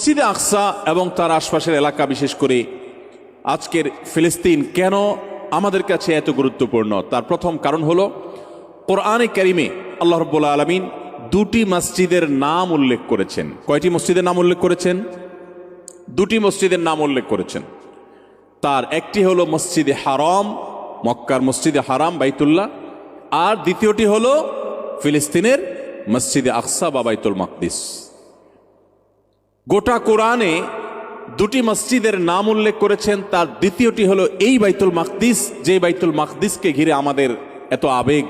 মসজিদে আকসা এবং তার আশপাশের এলাকা বিশেষ করে আজকের ফিলিস্তিন কেন আমাদের কাছে এত গুরুত্বপূর্ণ? তার প্রথম কারণ হলো, কোরআনে কারিমে আল্লাহ রব্বুল্লা আলমিন দুটি মসজিদের নাম উল্লেখ করেছেন। কয়টি মসজিদের নাম উল্লেখ করেছেন? দুটি মসজিদের নাম উল্লেখ করেছেন। তার একটি হলো মসজিদে হারাম, মক্কার মসজিদে হারাম, বাইতুল্লাহ। আর দ্বিতীয়টি হলো ফিলিস্তিনের মসজিদে আকসা বা বাইতুল মাকদিস। গোটা কোরআনে দুটি মসজিদের নাম উল্লেখ করেছেন। তার দ্বিতীয়টি হলো এই বাইতুল মাকদিস, যে বাইতুল মাকদিসকে ঘিরে আমাদের এত আবেগ,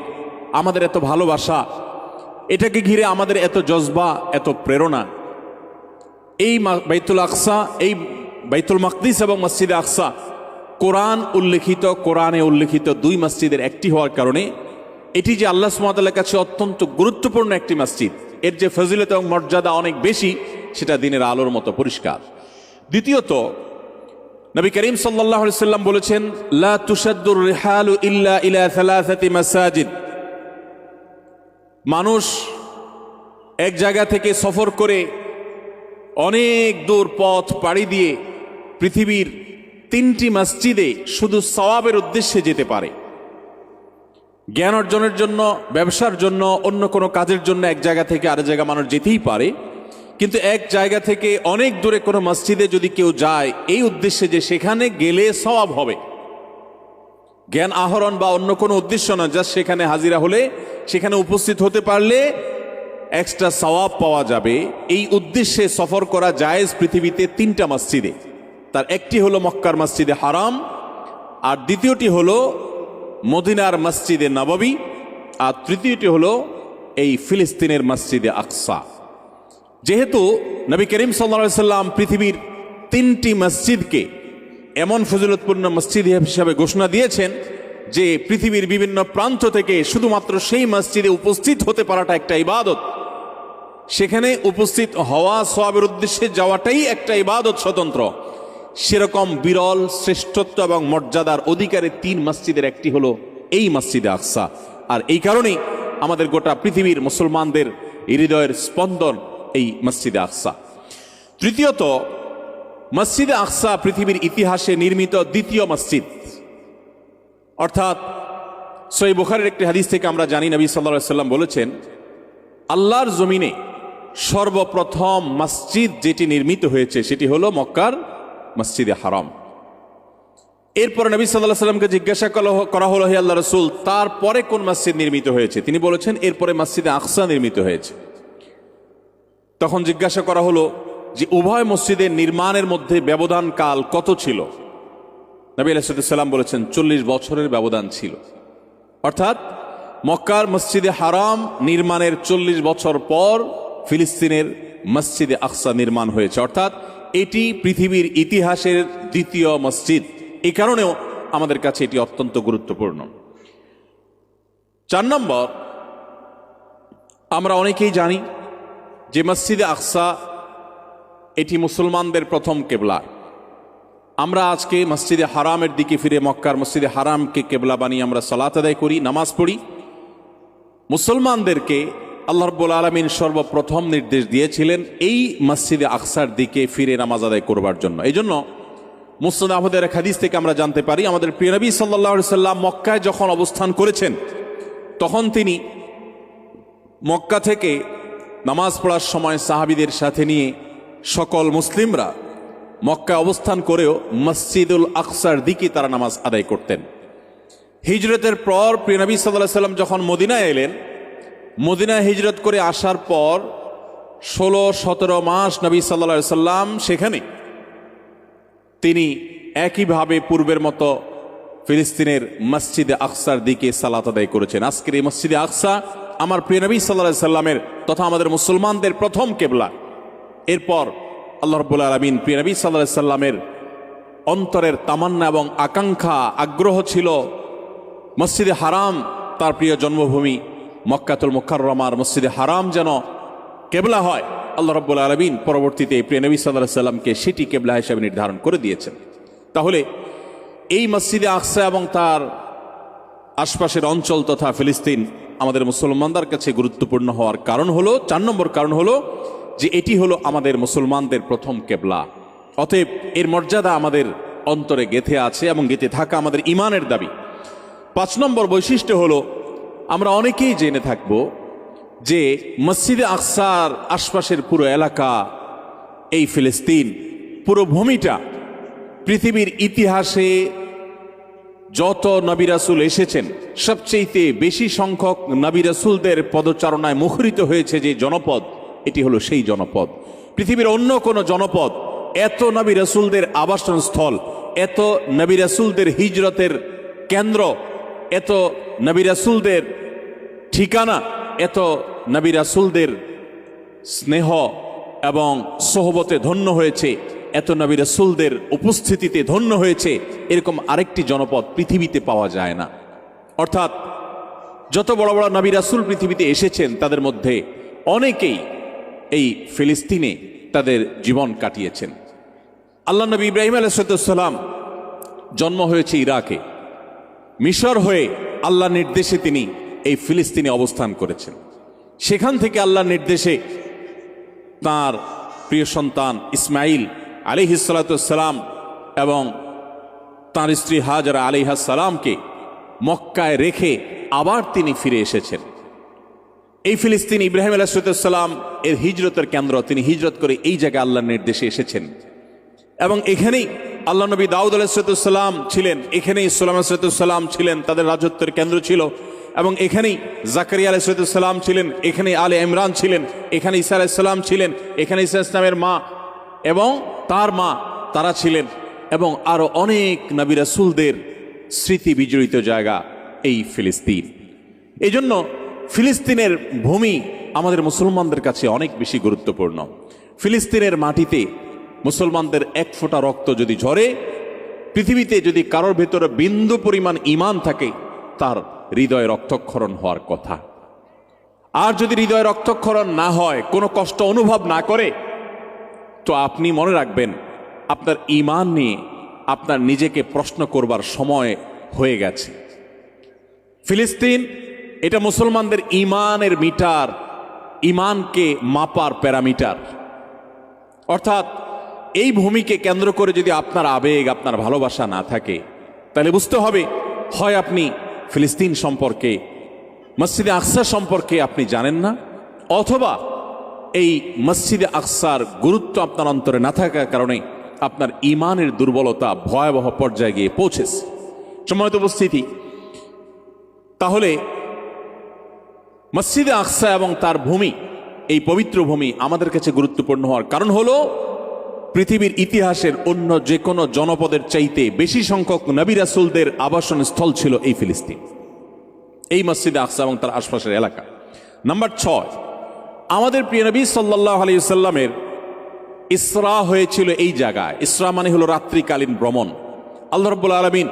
আমাদের এত ভালোবাসা, এটাকে ঘিরে আমাদের এত জজবা, এত প্রেরণা। এই বাইতুল আকসা, এই বাইতুল মাকদিস এবং মসজিদে আকসা, কোরআন উল্লেখিত, কোরআনে উল্লেখিত দুই মসজিদের একটি হওয়ার কারণে এটি যে আল্লাহ সুমাতার কাছে অত্যন্ত গুরুত্বপূর্ণ একটি মসজিদ। এর যে ফজিলত এবং মর্যাদা অনেক বেশি সেটা দিনের আলোর মতো পরিষ্কার। দ্বিতীয়ত, নবী করিম সাল্লাম বলেছেন, লা রিহালু মানুষ এক জায়গা থেকে সফর করে অনেক দূর পথ পাড়ি দিয়ে পৃথিবীর তিনটি মসজিদে শুধু সওয়াবের উদ্দেশ্যে যেতে পারে। জ্ঞান অর্জনের জন্য, ব্যবসার জন্য, অন্য কোনো কাজের জন্য এক জায়গা থেকে আরেক জায়গা মানুষ যেতেই পারে। কিন্তু এক জায়গা থেকে অনেক দূরে কোনো মসজিদে যদি কেউ যায়, এই উদ্দেশ্যে যে সেখানে গেলে সওয়াব হবে। জ্ঞান আহরণ বা অন্য কোনো উদ্দেশ্য না, জাস্ট সেখানে হাজিরা হলে, সেখানে উপস্থিত হতে পারলে এক্সট্রা সওয়াব পাওয়া যাবে। এই উদ্দেশ্যে সফর করা জায়েজ পৃথিবীতে তিনটা মসজিদে। তার একটি হলো মক্কার মসজিদে হারাম, আর দ্বিতীয়টি হলো মদিনার মসজিদে নববী, আর তৃতীয়টি হলো এই ফিলিস্তিনের মসজিদে আকসা। যেহেতু নবী করিম সাল্লা সাল্লাম পৃথিবীর তিনটি মসজিদকে এমন ফজিলতপূর্ণ মসজিদ হিসাবে ঘোষণা দিয়েছেন যে পৃথিবীর বিভিন্ন প্রান্ত থেকে শুধুমাত্র সেই মসজিদে উপস্থিত হতে পারাটা একটা ইবাদত। সেখানে উপস্থিত হওয়া সবের উদ্দেশ্যে যাওয়াটাই একটা ইবাদত স্বতন্ত্র। সেরকম বিরল, শ্রেষ্ঠত্ব এবং মর্যাদার অধিকারে তিন মসজিদের একটি হলো এই মসজিদে আকসা। আর এই কারণেই আমাদের গোটা পৃথিবীর মুসলমানদের হৃদয়ের স্পন্দন এই মসজিদে আকসা। তৃতীয়ত, মসজিদে আকসা পৃথিবীর ইতিহাসে নির্মিত দ্বিতীয় মসজিদ। অর্থাৎ সই বুখারের একটি হাদিস থেকে আমরা জানি, নবী সাল্লা সাল্লাম বলেছেন, আল্লাহর জমিনে সর্বপ্রথম মসজিদ যেটি নির্মিত হয়েছে সেটি হলো মক্কার মসজিদে হারাম। এরপর নবী সাল্লাহ সাল্লামকে জিজ্ঞাসা করা হলো, হে আল্লাহ রসুল, তারপরে কোন মসজিদ নির্মিত হয়েছে? তিনি বলেছেন, এরপরে মসজিদে আকসা নির্মিত হয়েছে। তখন জিজ্ঞাসা করা হলো যে, উভয় মসজিদের নির্মাণের মধ্যে ব্যবধান কাল কত ছিল? নবী আলাইসাল্লাম বলেছেন, চল্লিশ বছরের ব্যবধান ছিল। অর্থাৎ, মক্কার মসজিদে হারাম নির্মাণের চল্লিশ বছর পর ফিলিস্তিনের মসজিদে আকসা নির্মাণ হয়েছে। অর্থাৎ, এটি পৃথিবীর ইতিহাসের দ্বিতীয় মসজিদ। এই কারণেও আমাদের কাছে এটি অত্যন্ত গুরুত্বপূর্ণ। চার নম্বর, আমরা অনেকেই জানি যে মসজিদে আকসা, এটি মুসলমানদের প্রথম কেবলা। আমরা আজকে মসজিদে হারামের দিকে ফিরে, মক্কার মসজিদে হারামকে কেবলা বানিয়ে আমরা সালাত আদায় করি, নামাজ পড়ি। মুসলমানদেরকে আল্লাহ রব্বুল আলমিন সর্বপ্রথম নির্দেশ দিয়েছিলেন, এই মসজিদে আকসার দিকে ফিরে নামাজ আদায় করবার জন্য। এই জন্য মুসলিম আহমদের এক হাদিস থেকে আমরা জানতে পারি, আমাদের প্রিয় নবী সাল্লাহ সাল্লাম মক্কায় যখন অবস্থান করেছেন, তখন তিনি মক্কা থেকে নামাজ পড়ার সময় সাহাবিদের সাথে নিয়ে সকল মুসলিমরা মক্কা অবস্থান করেও মসজিদুল আকসার দিকে তারা নামাজ আদায় করতেন। হিজরতের পর প্রিয়নবী সাল্লাহ সাল্লাম যখন মদিনায় এলেন, মদিনায় হিজরত করে আসার পর ষোলো, সতেরো মাস নবী সাল্লা সাল্লাম সেখানে তিনি একইভাবে পূর্বের মতো ফিলিস্তিনের মসজিদে আকসার দিকে সালাত আদায় করেছেন। আজকের এই মসজিদে আকসা আমার প্রিয় নবী সাল্লাহ সাল্লামের তথা আমাদের মুসলমানদের প্রথম কেবলা। এরপর আল্লাহ রব্বুল আলমিন প্রিয় নবী সাল্লাহ সাল্লামের অন্তরের তামান্না এবং আকাঙ্ক্ষা, আগ্রহ ছিল মসজিদে হারাম, তার প্রিয় জন্মভূমি মক্কাতুল মুখাররমার মসজিদে হারাম যেন কেবলা হয়। আল্লাহ রব্বুল আলমিন পরবর্তীতে প্রিয় নবী সাল্লাহ সাল্লামকে সেটি কেবলা হিসাবে নির্ধারণ করে দিয়েছেন। তাহলে এই মসজিদে আকসা এবং তার আশপাশের অঞ্চল তথা ফিলিস্তিন আমাদের মুসলমানদের কাছে গুরুত্বপূর্ণ হওয়ার কারণ হলো, চার নম্বর কারণ হলো যে এটি হলো আমাদের মুসলমানদের প্রথম কেবলা। অতএব এর মর্যাদা আমাদের অন্তরে গেথে আছে এবং গেথে থাকা আমাদের ইমানের দাবি। পাঁচ নম্বর বৈশিষ্ট্য হলো, আমরা অনেকেই জেনে থাকব যে মসজিদে আকসার আশপাশের পুরো এলাকা, এই ফিলিস্তিন, পুরো ভূমিটা পৃথিবীর ইতিহাসে যত নবী রাসূল এসেছেন, সবচেয়েতে বেশি সংখ্যক নবী রাসূলদের পদচারণায় মুখরিত হয়েছে যে জনপদ, এটি হলো সেই জনপদ। পৃথিবীর অন্য কোনো জনপদ, এত নবী রাসূলদের আবাসন স্থল এত নবী রাসূলদের হিজরতের কেন্দ্র, এত নবী রাসূলদের ঠিকানা, এত নবী রাসূলদের স্নেহ এবং সহবতে ধন্য হয়েছে। এত নবী রাসূলদের উপস্থিতিতে ধন্য হয়েছে, এরকম আরেকটি জনপদ পৃথিবীতে পাওয়া যায় না। অর্থাৎ, যত বড় বড় নবী রাসুল পৃথিবীতে এসেছেন, তাদের মধ্যে অনেকেই এই ফিলিস্তিনে তাদের জীবন কাটিয়েছেন। আল্লাহ নবী ইব্রাহিম আলাইসালাম জন্ম হয়েছে ইরাকে। মিশর হয়ে আল্লাহ নির্দেশে তিনি এই ফিলিস্তিনে অবস্থান করেছেন। সেখান থেকে আল্লাহ নির্দেশে তার প্রিয় সন্তান ইসমাইল আলিহিসাল্লাম এবং তার স্ত্রী হাজারা আলিহাসালামকে মক্কায় রেখে আবার তিনি ফিরে এসেছেন। এই ফিলিস্তিন ইব্রাহিম আলাহিসাল্লাম এর হিজরতের কেন্দ্র, তিনি হিজরত করে এই জায়গায় আল্লাহর নির্দেশে এসেছেন। এবং এখানেই আল্লাহ নবী দাউদ আলাহিসাল্লাম ছিলেন, এখানেই সোলাম আলাহিসাল্লাম ছিলেন, তাদের রাজত্বের কেন্দ্র ছিল। এবং এখানেই জাকারিয়া আলাহিসাল্লাম ছিলেন এখানে আলে ইমরান ছিলেন, এখানে ঈসা আলাইসাল্লাম ছিলেন, এখানে ঈসা ইসলামের মা এবং তার মা, তারা ছিলেন এবং আরও অনেক নবী রাসূলদের স্মৃতি বিজড়িত জায়গা এই ফিলিস্তিন। এই জন্য ফিলিস্তিনের ভূমি আমাদের মুসলমানদের কাছে অনেক বেশি গুরুত্বপূর্ণ। ফিলিস্তিনের মাটিতে মুসলমানদের এক ফোঁটা রক্ত যদি ঝরে, পৃথিবীতে যদি কারোর ভেতরে বিন্দু পরিমাণ ইমান থাকে, তার হৃদয় রক্তক্ষরণ হওয়ার কথা। আর যদি হৃদয় রক্তক্ষরণ না হয়, কোনো কষ্ট অনুভব না করে তো আপনি মনে রাখবেন, আপনার ইমান নিয়ে আপনার নিজেকে প্রশ্ন করবার সময় হয়ে গেছে। ফিলিস্তিন, এটা মুসলমানদের ইমানের মিটার ইমানকে মাপার প্যারামিটার। অর্থাৎ, এই ভূমিকে কেন্দ্র করে যদি আপনার আবেগ, আপনার ভালোবাসা না থাকে, তাহলে বুঝতে হবে, হয় আপনি ফিলিস্তিন সম্পর্কে, মসজিদে আকসা সম্পর্কে আপনি জানেন না, অথবা এই মসজিদে আকসার গুরুত্ব আপনার অন্তরে না থাকার কারণে আপনার ইমানের দুর্বলতা ভয়াবহ পর্যায়ে গিয়ে পৌঁছেছে। সময়ত উপস্থিতি, তাহলে মসজিদে আকসা এবং তার ভূমি, এই পবিত্র ভূমি আমাদের কাছে গুরুত্বপূর্ণ হওয়ার কারণ হলো পৃথিবীর ইতিহাসের অন্য যে কোনো জনপদের চাইতে বেশি সংখ্যক নবী রাসূলদের আবাসন স্থল ছিল এই ফিলিস্তিন, এই মসজিদে আকসা এবং তার আশপাশের এলাকা। নাম্বার ছয় আমাদের প্রিয় নবী সাল্লাহ আলাইসাল্লামের ইসরা হয়েছিল এই জায়গায়। ইসরা মানে হলো রাত্রিকালীন ভ্রমণ। আল্লাহ রব্বুল আলমিন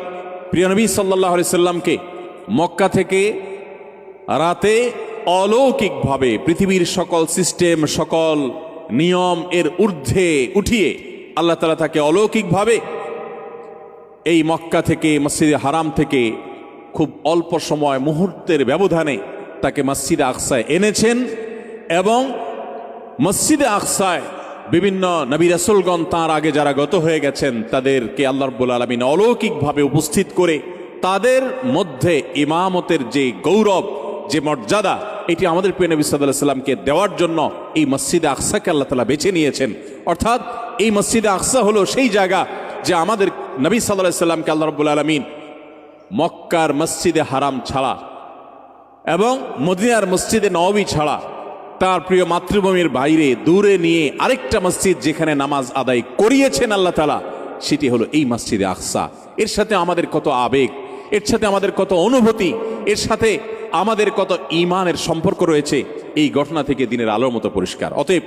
প্রিয় নবী সাল্লাহ আলাইসাল্লামকে মক্কা থেকে রাতে অলৌকিকভাবে পৃথিবীর সকল সিস্টেম, সকল নিয়ম এর ঊর্ধ্বে উঠিয়ে আল্লাহ তালা তাকে অলৌকিকভাবে এই মক্কা থেকে মসজিদে হারাম থেকে খুব অল্প সময় মুহূর্তের ব্যবধানে তাকে মসজিদে আকসায় এনেছেন। এবং মসজিদে আকসায় বিভিন্ন নবী রাসুলগণ তাঁর আগে যারা গত হয়ে গেছেন, তাদেরকে আল্লাহ রব্বুল আলমিন অলৌকিকভাবে উপস্থিত করে তাদের মধ্যে ইমামতের যে গৌরব, যে মর্যাদা, এটি আমাদের প্রিয় নবী সাল্লাহ সাল্লামকে দেওয়ার জন্য এই মসজিদে আকসাকে আল্লাহ তালা বেছে নিয়েছেন। অর্থাৎ এই মসজিদে আকসা হলো সেই জায়গা যে আমাদের নবী সাল্লাহ সাল্লামকে আল্লাহ রব্বুল আলমিন মক্কার মসজিদে হারাম ছাড়া এবং মদিনার মসজিদে নবী ছাড়া তার প্রিয় মাতৃভূমির বাইরে, দূরে নিয়ে আরেকটা মসজিদ যেখানে নামাজ আদায় করিয়েছেন আল্লাহ তালা সেটি হলো এই মসজিদে আকসা। এর সাথে আমাদের কত আবেগ, এর সাথে আমাদের কত অনুভূতি, এর সাথে আমাদের কত ইমানের সম্পর্ক রয়েছে, এই ঘটনা থেকে দিনের আলোর মতো পরিষ্কার। অতএব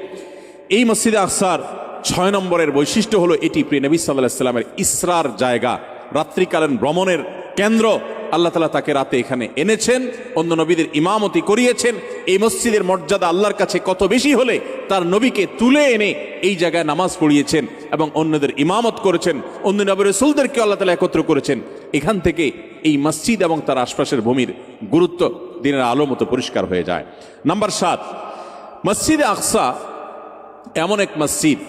এই মসজিদে আকসার ছয় নম্বরের বৈশিষ্ট্য হলো, এটি প্রিয় নবী সাল্লাহ ইসরার জায়গা, রাত্রিকালীন ভ্রমণের কেন্দ্র। আল্লাহ তালা তাকে রাতে এখানে এনেছেন, অন্য নবীদের ইমামতি করিয়েছেন। এই মসজিদের মর্যাদা আল্লাহর কাছে কত বেশি হলে তার নবীকে তুলে এনে এই জায়গায় নামাজ পড়িয়েছেন এবং অন্যদের ইমামত করেছেন, অন্য নবী রসুলদেরকে আল্লাহ তালা একত্র করেছেন। এখান থেকে এই মসজিদ এবং তার আশপাশের ভূমির গুরুত্ব দিনের আলো মতো পরিষ্কার হয়ে যায়। নাম্বার সাত, মসজিদে আকসা এমন এক মসজিদ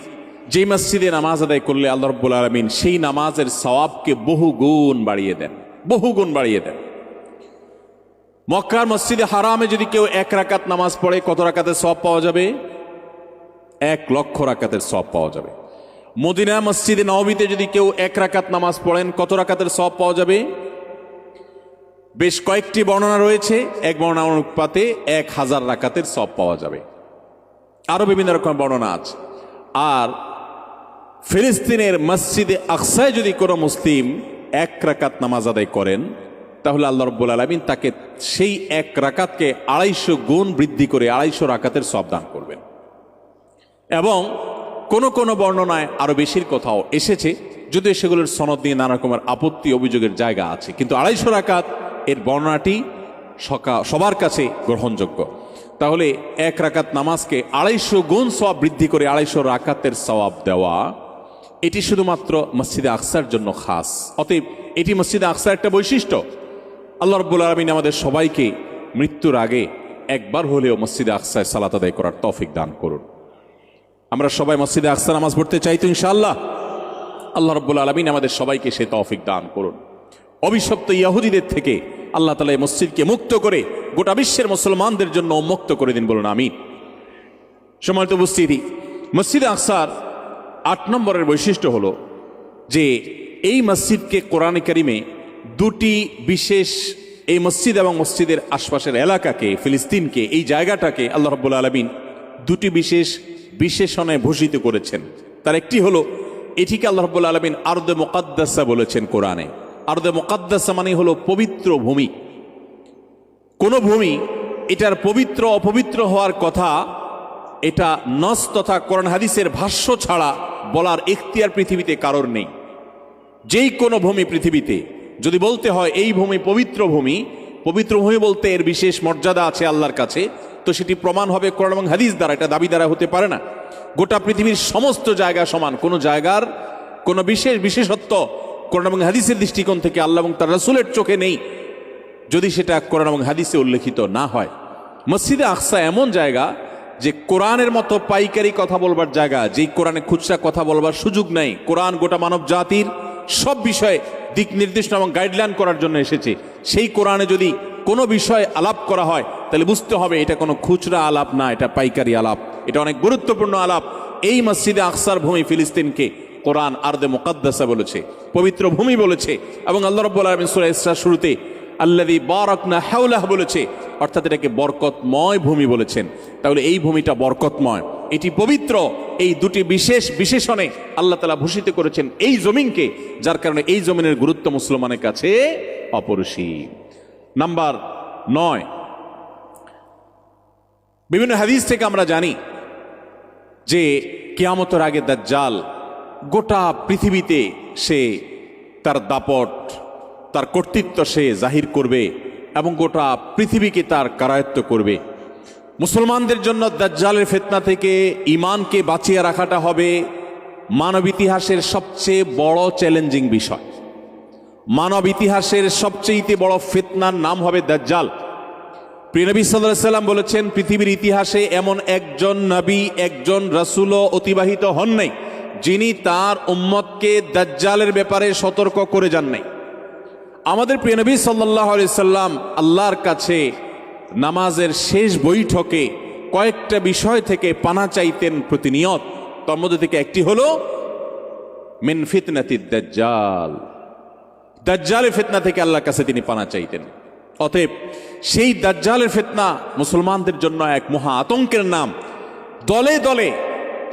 যে মসজিদে নামাজ আদায় করলে আল্লাহ রব্বুল আলমিন সেই নামাজের সওয়াবকে বহু গুণ বাড়িয়ে দেন। বহু গুণ বাড়িয়ে দেন। মক্কার মসজিদে হারামে যদি কেউ এক রাকাত নামাজ পড়ে, কত রাকাতের সব পাওয়া যাবে? এক লক্ষ রাকাতের সব পাওয়া যাবে। মদিনা মসজিদে নবীতে যদি কেউ এক রাকাত নামাজ পড়েন, কত রাকাতের সব পাওয়া যাবে? বেশ কয়েকটি বর্ণনা রয়েছে। এক বর্ণনা অনুপাতে এক হাজার রাকাতের সব পাওয়া যাবে। আরও বিভিন্ন রকম বর্ণনা আছে। আর ফিলিস্তিনের মসজিদে আকসায় যদি কোনো মুসলিম এক রাকাত নামাজ আদায় করেন, তাহলে আল্লাহ রব্বুল আলমিন তাকে সেই এক রাকাতকে আড়াইশো গুণ বৃদ্ধি করে আড়াইশো রাকাতের সব দান করবেন। এবং কোন কোন বর্ণনায় আরও বেশির কথাও এসেছে, যদিও সেগুলোর সনদ নিয়ে নানা রকমের আপত্তি অভিযোগের জায়গা আছে, কিন্তু আড়াইশো রাকাত এর বর্ণনাটি সকা, সবার কাছে গ্রহণযোগ্য। তাহলে এক রাকাত নামাজকে আড়াইশো গুণ সওয়াব বৃদ্ধি করে আড়াইশো রাকাতের সওয়াব দেওয়া এটি শুধুমাত্র মসজিদে আকসার জন্য খাস। অতএব এটি মসজিদে আকসার একটা বৈশিষ্ট্য। আল্লাহ রব্বুল আলমিন আমাদের সবাইকে মৃত্যুর আগে একবার হলেও মসজিদে আকসায় সালাত আদায় করার তৌফিক দান করুন। আমরা সবাই মসজিদে আকসা নামাজ পড়তে চাই তো ইনশাআল্লাহ। আল্লাহ রব্বুল আলমিন আমাদের সবাইকে সে তৌফিক দান করুন। অভিশপ্ত ইয়াহুদিদের থেকে আল্লাহ তালা মসজিদকে মুক্ত করে গোটা বিশ্বের মুসলমানদের জন্য উন্মুক্ত করে দিন বলুন আমি সময় সময়ত উপস্থিতি, মসজিদে আকসার আট নম্বরের বৈশিষ্ট্য হলো যে এই মসজিদকে কোরআন করিমে দুটি বিশেষ এই মসজিদ এবং মসজিদের আশপাশের এলাকাকে, ফিলিস্তিনকে, এই জায়গাটাকে আল্লাহ রব্বুল আলমিন দুটি বিশেষ বিশেষণে ভূষিত করেছেন। তার একটি হলো, এটিকে আল্লাহ রব্বুল আলমিন আরদে মোকাদ্দাসা বলেছেন কোরআনে। আরদে মোকাদ্দাসা মানে হলো পবিত্র ভূমি। কোন ভূমি এটার পবিত্র, অপবিত্র হওয়ার কথা এটা নস তথা কোরআন হাদিসের ভাষ্য ছাড়া বলার এখতিয়ার পৃথিবীতে কারোর নেই। যেই কোনো ভূমি পৃথিবীতে, যদি বলতে হয় এই ভূমি পবিত্র ভূমি পবিত্র ভূমি বলতে এর বিশেষ মর্যাদা আছে আল্লাহর কাছে, তো সেটি প্রমাণ হবে কোরআন এবং হাদিস দ্বারা, এটা দাবি দ্বারা হতে পারে না। গোটা পৃথিবীর সমস্ত জায়গা সমান, কোনো জায়গার কোনো বিশেষ বিশেষত্ব কোরআন এবং হাদিসের দৃষ্টিকোণ থেকে আল্লাহ এবং তার রসুলের চোখে নেই, যদি সেটা কোরআন এবং হাদিসে উল্লেখিত না হয়। মসজিদে আকসা এমন জায়গা যে কোরআনের মতো পাইকারি কথা বলবার জায়গা, যেই কোরআনে খুচরা কথা বলবার সুযোগ নেই, কোরআন গোটা মানব জাতির সব বিষয়ে দিক নির্দেশনা এবং গাইডলাইন করার জন্য এসেছে। সেই কোরআনে যদি কোনো বিষয়ে আলাপ করা হয়, তাহলে বুঝতে হবে এটা কোনো খুচরা আলাপ না, এটা পাইকারি আলাপ। এটা অনেক গুরুত্বপূর্ণ আলাপ। এই মসজিদে আকসার ভূমি ফিলিস্তিনকে কোরআন আর্দে মোকাদ্দাসা বলেছে, পবিত্র ভূমি বলেছে এবং আল্লাহ রব্বুল আলমিন শুরুতে আল্লাদি বারকনা হাউলাহ বলেছে অর্থাৎ এটাকে বরকতময় ভূমি বলেছেন। তাহলে এই ভূমিটা বরকতময়, এটি পবিত্র, এই দুটি বিশেষ বিশেষণে আল্লাহ তালা ভূষিত করেছেন এই জমিনকে, যার কারণে এই জমিনের গুরুত্ব মুসলমানের কাছে অপরিসীম। নাম্বার নয়, বিভিন্ন হাদিস থেকে আমরা জানি যে কেয়ামতর আগে দাজ্জাল গোটা পৃথিবীতে সে তার দাপট, তার কর্তৃত্ব সে জাহির করবে। এবং গোটা পৃথিবীকে তার কারায়ত্ত করবে। মুসলমানদের জন্য দাজ্জালের ফেতনা থেকে ইমানকে বাঁচিয়ে রাখাটা হবে মানব ইতিহাসের সবচেয়ে বড় চ্যালেঞ্জিং বিষয়। মানব ইতিহাসের সবচেয়ে বড় ফেতনার নাম হবে দাজ্জাল। প্রিয়নবী সাল্লাহ সাল্লাম বলেছেন, পৃথিবীর ইতিহাসে এমন একজন নবী, একজন রাসুলও অতিবাহিত হন নাই, যিনি তার উম্মতকে দাজ্জালের ব্যাপারে সতর্ক করে যান নাই। আমাদের প্রিয়নবী সাল্লাহ সাল্লাম আল্লাহর কাছে নামাজের শেষ বৈঠকে কয়েকটা বিষয় থেকে পানা চাইতেন প্রতিনিয়ত। তার মধ্যে থেকে একটি হলো, মিন ফিতনাতি দাজ্জাল। দাজ্জালের ফিতনা থেকে আল্লাহর কাছে তিনি পানা চাইতেন। অতএব সেই দাজ্জালের ফিতনা মুসলমানদের জন্য এক মহা আতঙ্কের নাম। দলে দলে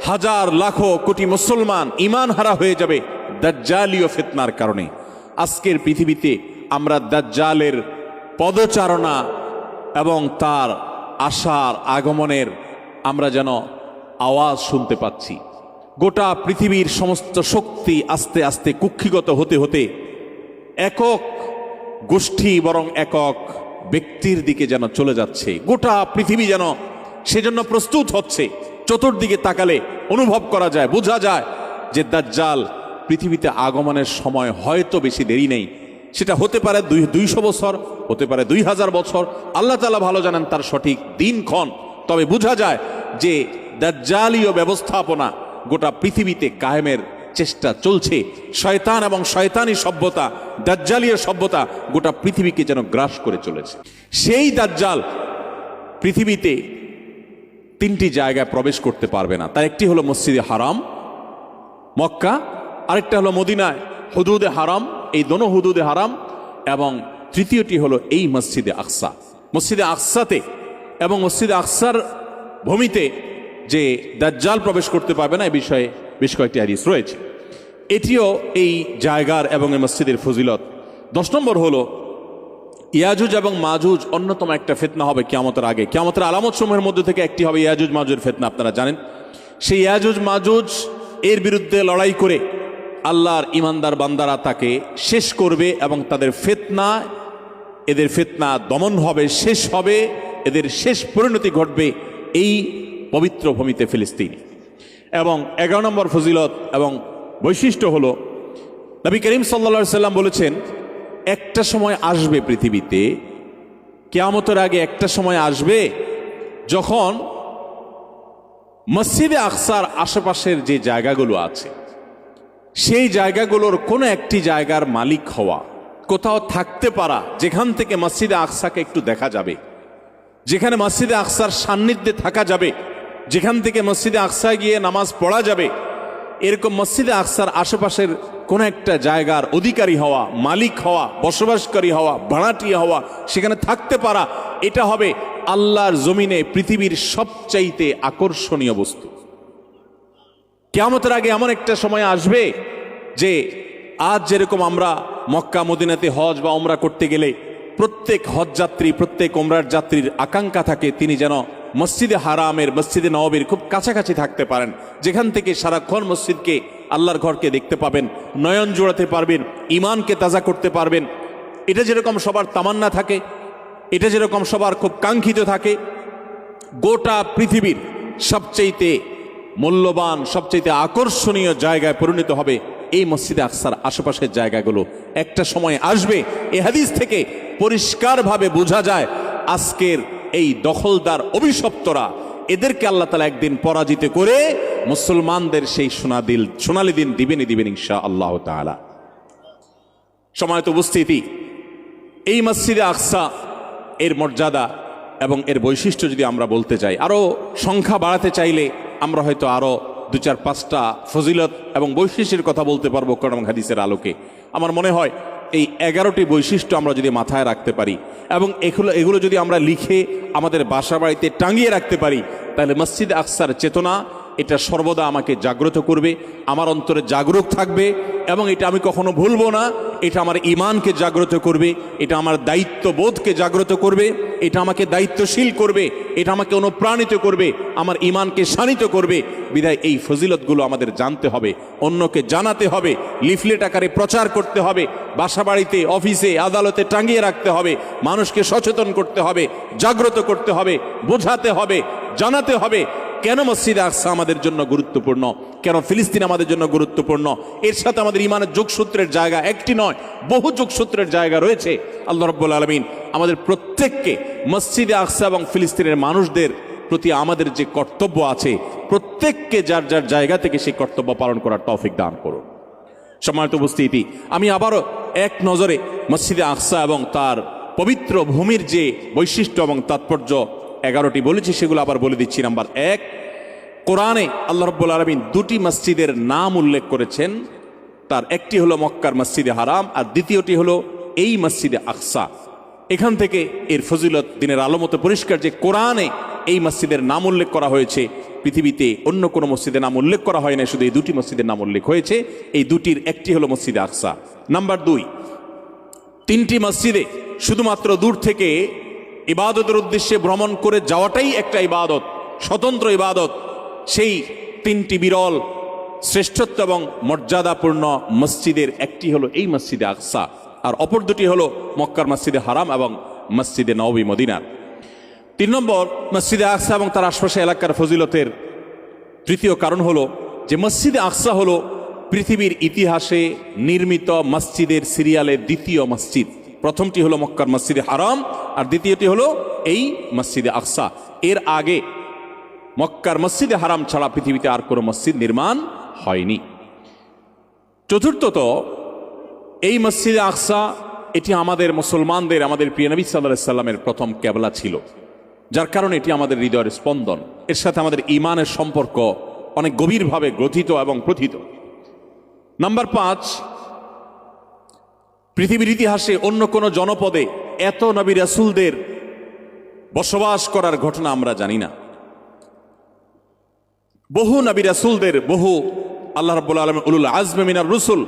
হাজার, লাখো, কোটি মুসলমান ইমান হারা হয়ে যাবে দাজ্জালীয় ফিতনার কারণে। আজকের পৃথিবীতে আমরা দাজ্জালের পদচারণা এবং তার আশার আগমনের আমরা যেন আওয়াজ শুনতে পাচ্ছি। গোটা পৃথিবীর সমস্ত শক্তি আস্তে আস্তে কুক্ষিগত হতে হতে একক গোষ্ঠী বরং একক ব্যক্তির দিকে যেন চলে যাচ্ছে। গোটা পৃথিবী যেন সেজন্য প্রস্তুত হচ্ছে। চতুর্দিকে তাকালে অনুভব করা যায়, বোঝা যায় যে দাজ্জাল পৃথিবীতে আগমনের সময় হয়তো বেশি দেরি নেই। সেটা হতে পারে দুই দুইশো বছর, হতে পারে দুই হাজার বছর। আল্লাহ তালা ভালো জানেন তার সঠিক দিনক্ষণ। তবে বোঝা যায় যে দাজ্জালীয় ব্যবস্থাপনা গোটা পৃথিবীতে কায়েমের চেষ্টা চলছে। শয়তান এবং শয়তানি সভ্যতা দাজ্জালীয় সভ্যতা গোটা পৃথিবীকে যেন গ্রাস করে চলেছে। সেই দাজ্জাল পৃথিবীতে তিনটি জায়গায় প্রবেশ করতে পারবে না। তার একটি হলো মসজিদে হারাম, মক্কা আরেকটা হলো মদিনায়, হুদুদে হারাম, এই দোনো হুদুদে হারাম, এবং তৃতীয়টি হলো এই মসজিদে আকসা। মসজিদে আকসাতে এবং মসজিদে আকসার ভূমিতে যে দাজ্জাল প্রবেশ করতে পারবে না এই বিষয়ে বেশ কয়েকটি হাদিস রয়েছে। এটিও এই জায়গার এবং এই মসজিদের ফজিলত। দশ নম্বর হলো, ইয়াজুজ এবং মাজুজ অন্যতম একটা ফেতনা হবে কিয়ামতের আগে। কিয়ামতের আলামত সমূহের মধ্যে থেকে একটি হবে ইয়াজুজ মাজুজের ফেতনা, আপনারা জানেন। সেই ইয়াজুজ মাজুজ এর বিরুদ্ধে লড়াই করে আল্লাহর ইমানদার বান্দারা তাকে শেষ করবে এবং তাদের ফেতনা, এদের ফেতনা দমন হবে, শেষ হবে, এদের শেষ পরিণতি ঘটবে এই পবিত্র ভূমিতে ফিলিস্তিন। এবং এগারো নম্বর ফজিলত এবং বৈশিষ্ট্য হল, নবী করিম সাল্লা সাল্লাম বলেছেন, একটা সময় আসবে পৃথিবীতে, কেয়ামতের আগে একটা সময় আসবে যখন মসজিদে আকসার আশেপাশের যে জায়গাগুলো আছে সেই জায়গাগুলোর কোনো একটি জায়গার মালিক হওয়া। কোথাও থাকতে পারা, যেখান থেকে মসজিদে আকসাকে একটু দেখা যাবে। যেখানে মসজিদে আকসার সান্নিধ্যে থাকা যাবে, যেখান থেকে মসজিদে আকসা গিয়ে নামাজ পড়া যাবে, এরকম মসজিদে আকসার আশেপাশের কোনো একটা জায়গার অধিকারী হওয়া, মালিক হওয়া, বসবাসকারী হওয়া, ভাড়াটিয়া হওয়া, সেখানে থাকতে পারা, এটা হবে আল্লাহর জমিনে পৃথিবীর সবচাইতে আকর্ষণীয় বস্তু। কেয়ামতের আগে এমন একটা সময় আসবে যে আজ যেরকম আমরা মক্কা, মদিনাতে হজ বা ওমরা করতে গেলে প্রত্যেক হজ যাত্রী, প্রত্যেক ওমরার যাত্রীর আকাঙ্ক্ষা থাকে, তিনি যেন মসজিদে হারামের, মসজিদে নবীর খুব কাছাকাছি থাকতে পারেন। যেখান থেকে সারাক্ষণ মসজিদকে আল্লাহর ঘরকে দেখতে পাবেন, নয়ন জোড়াতে পারবেন ইমানকে তাজা করতে পারবেন। এটা যেরকম সবার তামান্না থাকে, এটা যেরকম সবার খুব কাঙ্ক্ষিত থাকে, গোটা পৃথিবীর সবচেয়েতে মূল্যবান সবচেয়ে আকর্ষণীয় জায়গায় পরিণত হবে এই মসজিদে আকসার আশেপাশের জায়গাগুলো। একটা সময় আসবে, এ হাদিস থেকে পরিষ্কারভাবে বোঝা যায় আজকের এই দখলদার অভিশপ্তরা। এদেরকে আল্লাহ তালা একদিন পরাজিত করে মুসলমানদের সেই সোনাদিল সোনালি দিন দিবেনই দিবেন ইনশা আল্লাহ তাআলা। সময়ত উপস্থিতি, এই মসজিদে আকসা এর মর্যাদা এবং এর বৈশিষ্ট্য যদি আমরা বলতে চাই আরও সংখ্যা বাড়াতে চাইলে আমরা হয়তো আরও দু চার, পাঁচটা ফজিলত এবং বৈশিষ্ট্যের কথা বলতে পারব কোরআন হাদিসের আলোকে। আমার মনে হয় এই এগারোটি বৈশিষ্ট্য আমরা যদি মাথায় রাখতে পারি এবং এগুলো এগুলো যদি আমরা লিখে আমাদের বাসা বাড়িতে টাঙিয়ে রাখতে পারি, তাহলে মসজিদ আকসার চেতনা এটা সর্বদা আমাকে জাগ্রত করবে, আমার অন্তরে জাগরুক থাকবে এবং এটা আমি কখনো ভুলবো না। এটা আমার ইমানকে জাগ্রত করবে, এটা আমার দায়িত্ববোধকে জাগ্রত করবে, এটা আমাকে দায়িত্বশীল করবে, এটা আমাকে অনুপ্রাণিত করবে, আমার ইমানকে শানিত করবে। বিধায় এই ফজিলতগুলো আমাদের জানতে হবে, অন্যকে জানাতে হবে, লিফলেট আকারে প্রচার করতে হবে বাসা বাড়িতে অফিসে, আদালতে টাঙিয়ে রাখতে হবে, মানুষকে সচেতন করতে হবে, জাগ্রত করতে হবে, বোঝাতে হবে, জানাতে হবে, কেন মসজিদ আকসা আমাদের জন্য গুরুত্বপূর্ণ? কেন ফিলিস্তিন আমাদের জন্য গুরুত্বপূর্ণ? এর সাথে আমাদের ইমানের যোগসূত্রের জায়গা একটি নয়। বহু যোগসূত্রের জায়গা রয়েছে। আল্লাহ রব্বুল আলমিন আমাদের প্রত্যেককে মসজিদে আকসা এবং ফিলিস্তিনের মানুষদের প্রতি আমাদের যে কর্তব্য আছে, প্রত্যেককে যার যার জায়গা থেকে সেই কর্তব্য পালন করার তৌফিক দান করুন। সম্মানিত উপস্থিতি, আমি আবারও এক নজরে মসজিদে আকসা এবং তার পবিত্র ভূমির যে বৈশিষ্ট্য এবং তাৎপর্য এগারোটি বলেছি, সেগুলো আবার বলে দিচ্ছি। নাম্বার এক, কোরআনে আল্লাহ রব্বুল আলমিন দুটি মসজিদের নাম উল্লেখ করেছেন। তার একটি হলো মক্কার মসজিদে হারাম আর দ্বিতীয়টি হলো এই মসজিদে আকসা। এখান থেকে এর ফজিলত দিনের আলোমতো পরিষ্কার যে কোরআনে এই মসজিদের নাম উল্লেখ করা হয়েছে, পৃথিবীতে অন্য কোনো মসজিদের নাম উল্লেখ করা হয় না শুধু এই দুটি মসজিদের নাম উল্লেখ হয়েছে। এই দুটির একটি হলো মসজিদে আকসা। নাম্বার দুই, তিনটি মসজিদে শুধুমাত্র দূর থেকে ইবাদতের উদ্দেশ্যে ভ্রমণ করে যাওয়াটাই একটা ইবাদত, স্বতন্ত্র ইবাদত। সেই তিনটি বিরল শ্রেষ্ঠত্ব এবং মর্যাদাপূর্ণ মসজিদের একটি হলো এই মসজিদে আকসা, আর অপর দুটি হলো মক্কার মসজিদে হারাম এবং মসজিদে নবী মদিনার তিন নম্বর, মসজিদে আকসা এবং তার আশপাশে এলাকার ফজিলতের তৃতীয় কারণ হলো যে মসজিদে আকসা হলো পৃথিবীর ইতিহাসে নির্মিত মসজিদের সিরিয়ালের দ্বিতীয় মসজিদ। প্রথমটি হলো মক্কার মসজিদে হারাম, আর দ্বিতীয়টি হলো এই মসজিদে আকসা। এর আগে মক্কার মসজিদে হারাম ছাড়া পৃথিবীতে আর কোনো মসজিদ নির্মাণ হয়নি। চতুর্থত, এই মসজিদে আকসা, এটি আমাদের মুসলমানদের, আমাদের প্রিয় নবী সাল্লাহ সাল্লামের প্রথম ক্যাবলা ছিল, যার কারণে এটি আমাদের হৃদয়ের স্পন্দন। এর সাথে আমাদের ইমানের সম্পর্ক অনেক গভীরভাবে গ্রথিত এবং প্রথিত। নাম্বার পাঁচ, পৃথিবীর ইতিহাসে অন্য কোনো জনপদে এত নবী রাসুলদের বসবাস করার ঘটনা আমরা জানি না। বহু নবী রাসুলদের, বহু আল্লাহ রব্বুল আলম উলুল আজমে মিনার রসুল,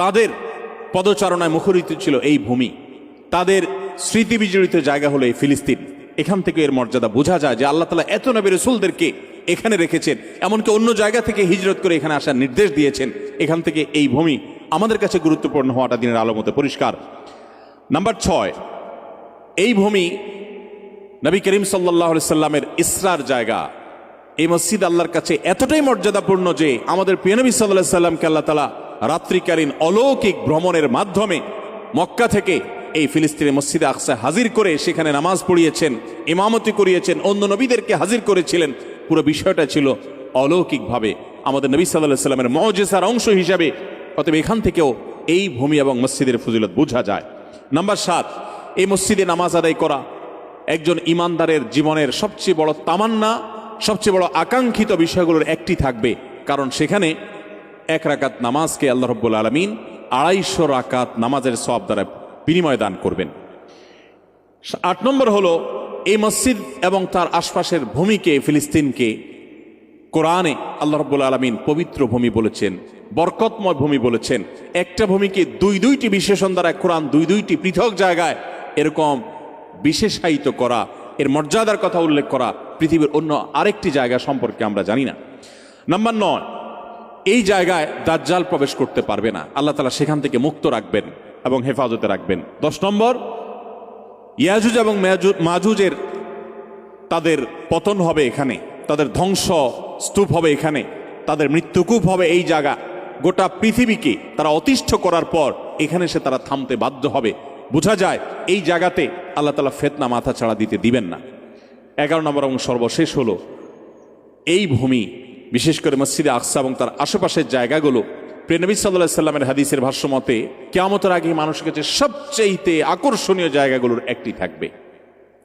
তাদের পদচারণায় মুখরিত ছিল এই ভূমি। তাদের স্মৃতি বিজড়িত জায়গা হলো এই ফিলিস্তিন। এখান থেকে এর মর্যাদা বোঝা যায় যে আল্লাহ তালা এত নবী রসুলদেরকে এখানে রেখেছেন, এমনকি অন্য জায়গা থেকে হিজরত করে এখানে আসার নির্দেশ দিয়েছেন। এখান থেকে এই ভূমি আমাদের কাছে গুরুত্বপূর্ণ হওয়াটা দিনের আলো মতো পরিষ্কার। নাম্বার ছয়, এই ভূমি নবী করিম সাল্লাহ সাল্লামের ইসরার জায়গা। এই মসজিদ আল্লাহর কাছে এতটাই মর্যাদাপূর্ণ যে আমাদের প্রিয়নবী সাল্লাহ সাল্লামকে আল্লাহ তালা রাত্রিকালীন অলৌকিক ভ্রমণের মাধ্যমে মক্কা থেকে এই ফিলিস্তিনের মসজিদে আকসা হাজির করে সেখানে নামাজ পড়িয়েছেন, ইমামতি করিয়েছেন, অন্য নবীদেরকে হাজির করেছিলেন। পুরো বিষয়টা ছিল অলৌকিকভাবে। আমাদের নবী সাল্লাহ সাল্লামের মজেসার অংশ হিসাবে অতএব এখান থেকেও এই ভূমি এবং মসজিদের ফজিলত বোঝা যায়। নাম্বার সাত, এই মসজিদে নামাজ আদায় করা একজন ইমানদারের জীবনের সবচেয়ে বড় তামান্না সবচেয়ে বড় আকাঙ্ক্ষিত বিষয়গুলোর একটি থাকবে, কারণ সেখানে এক রাকাত নামাজকে আল্লাহ রব্বুল আলমিন আড়াইশো রাকাত নামাজের সব দ্বারা বিনিময় দান করবেন। আট নম্বর হলো, এই মসজিদ এবং তার আশপাশের ভূমিকে, ফিলিস্তিনকে কোরআনে আল্লাহ রব্বুল আলমিন পবিত্র ভূমি বলেছেন, বরকতময় ভূমি বলেছেন। একটা ভূমিকে দুই দুইটি বিশেষণ দ্বারা কোরআন দুই দুইটি পৃথক জায়গায় এরকম বিশেষায়িত করা, এর মর্যাদার কথা উল্লেখ করা পৃথিবীর অন্য আরেকটি জায়গা সম্পর্কে আমরা জানি না। নাম্বার নয়, এই জায়গায় দাজ্জাল প্রবেশ করতে পারবে না। আল্লাহ তালা সেখান থেকে মুক্ত রাখবেন এবং হেফাজতে রাখবেন। দশ নম্বর, ইয়াজুজ এবং মাজুজের তাদের পতন হবে এখানে, তাদের ধ্বংস স্তূপ হবে এখানে, তাদের মৃত্যুকূপ হবে এই জায়গা। গোটা পৃথিবীকে তারা অতিষ্ঠ করার পর এখানে সে তারা থামতে বাধ্য হবে। বোঝা যায়, এই জায়গাতে আল্লাহ তালা ফেতনা মাথা ছাড়া দিতে দিবেন না। এগারো নম্বর এবং সর্বশেষ হলো, এই ভূমি, বিশেষ করে মসজিদে আকসা এবং তার আশেপাশের জায়গাগুলো প্রেনবী সাল্লাহ সাল্লামের হাদিসের ভাষ্য মতে, কেয়ামতের আগে মানুষের কাছে সবচেয়েতে আকর্ষণীয় জায়গাগুলোর একটি থাকবে।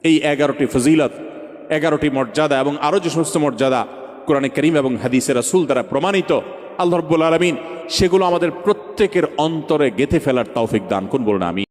এই এগারোটি ফজিলত, এগারোটি মর্যাদা এবং আরও যে সমস্ত মর্যাদা কোরআনে করিম এবং হাদিসের রাসুল দ্বারা প্রমাণিত, আল্লাহ রব্বুল আলমিন সেগুলো আমাদের প্রত্যেকের অন্তরে গেঁথে ফেলার তৌফিক দান কোন বলুন আমি